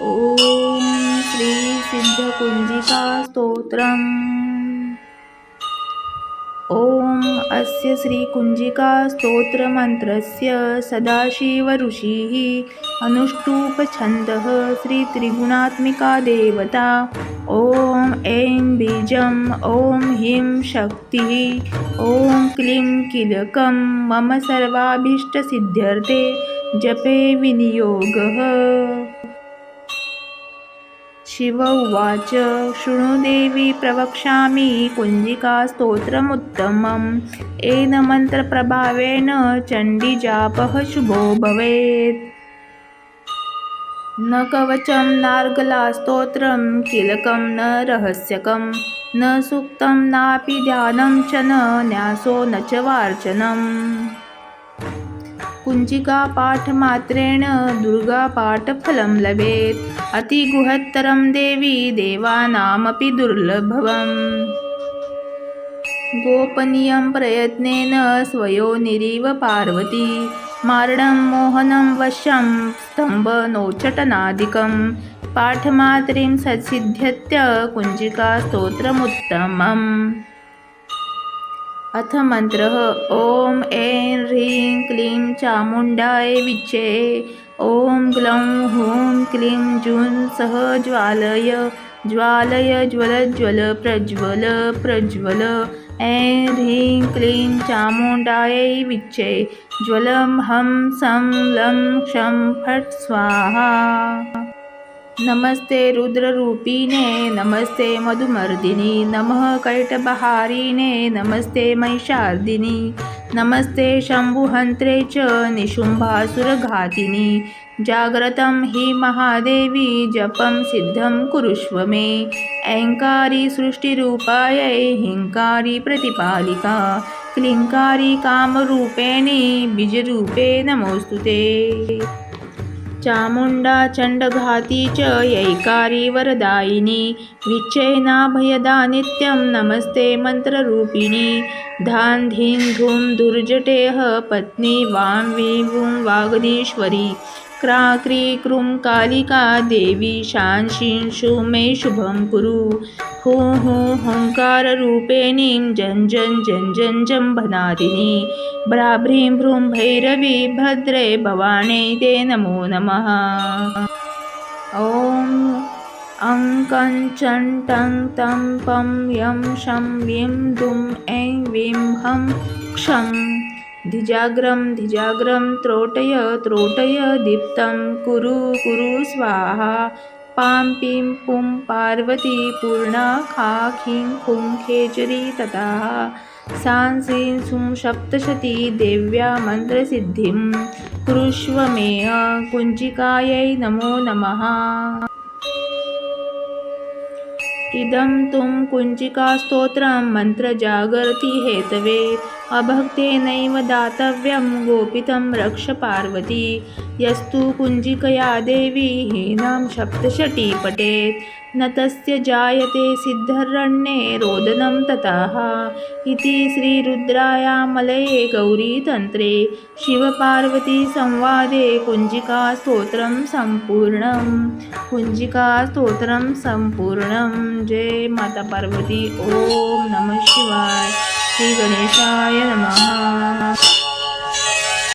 ॐ श्री सिद्धकुञ्जिका स्तोत्रम् ॐ अस्य श्रीकुञ्जिका स्तोत्रमन्त्रस्य सदाशिवऋषिः अनुष्टुप्छन्दः श्रीत्रिगुणात्मिका देवता ॐ ऐं बीजम् ॐ ह्रीं शक्तिः ॐ क्लीं कीलकं मम सर्वाभीष्टसिद्ध्यर्थे जपे विनियोगः शिव उवाच शृणु देवी प्रवक्ष्यामि कुञ्जिकास्तोत्रमुत्तमम् एन येन मन्त्रप्रभावेन चण्डीजापः शुभो भवेत्। न कवचं नार्गलास्तोत्रं किलकं न रहस्यकं। न सूक्तं नापि ध्यानं च न न्यासो न च वार्चनम् कुञ्जिकापाठमात्रेण दुर्गापाठफलं लभेत्। अतिगुहत्तरं देवी देवानामपि दुर्लभवम् गोपनीयं प्रयत्नेन स्वयोनिरिव पार्वती। मारणं मोहनं वशं स्तम्भनोच्चटनादिकं पाठमात्रीं सत्सिद्ध्यत्य कुञ्जिकास्तोत्रमुत्तमम्। अथ मंत्र ॐ ऐं ह्रीं क्लीं चामुण्डाय विच्चे ॐ ग्लौं हूं क्लीं जूं सह ज्वालय ज्वालय ज्वलज्वल प्रज्वल प्रज्वल ऐं ह्रीं क्लीं चामुण्डायै विच्चे ज्वलं हं सं लं क्षं फट् स्वाहा। नमस्ते रुद्ररूपिणे नमस्ते मधुमर्दिनी नमः कैटबहारिणे नमस्ते महिषार्दिनी नमस्ते शम्भुहन्त्रे च निशुम्भासुरघातिनी जाग्रतं हि महादेवी जपं सिद्धं कुरुष्व मे। ऐङ्कारी सृष्टिरूपायै हिङ्कारी प्रतिपालिका क्लिङ्कारी कामरूपेणे बीजरूपे नमोऽस्तु ते। चामुण्डा चण्डघाती च यैकारी वरदायिनी। विच्छेनाभयदा नित्यं नमस्ते मन्त्ररूपिणी। धान् धीं धूं दुर्जटेह पत्नी वां वीं वुं वागदीश्वरी क्रा क्री क्रूं कालिका देवी शां शीं शु मे शुभं कुरु। हू हू हुङ्काररूपेणीं जं जं जं जं जम्भनादिनी भ्राभ्रीं भ्रूं भैरवी भद्रे भवाने ते नमो नमः। ॐ अं टं तं पं यं शं वीं दुं ऐं वीं हं क्षं। धिजाग्रं धिजाग्रं त्रोटय त्रोटय दीप्तं कुरु कुरु स्वाहा पां पीं पुं पार्वती पूर्णा खा खीं खुं खेचरी ततः सां सीं सुं सप्तशती देव्या मन्त्रसिद्धिं कुरुष्व मे कुञ्चिकायै नमो नमः। इदं तुं कुञ्चिकास्तोत्रं मन्त्रजागर्ति हेतवे अभक्तेनैव दातव्यं गोपितं रक्ष पार्वती। यस्तु कुञ्जिकया देवी हीनां सप्तशती पठेत् न तस्य जायते सिद्धरण्ये रोदनं ततः। इति श्रीरुद्रायामलये गौरीतन्त्रे शिवपार्वतीसंवादे कुञ्जिकास्तोत्रं सम्पूर्णं कुञ्जिकास्तोत्रं सम्पूर्णं जय माता पार्वती ॐ नमः शिवाय। श्रीगणेशाय नमः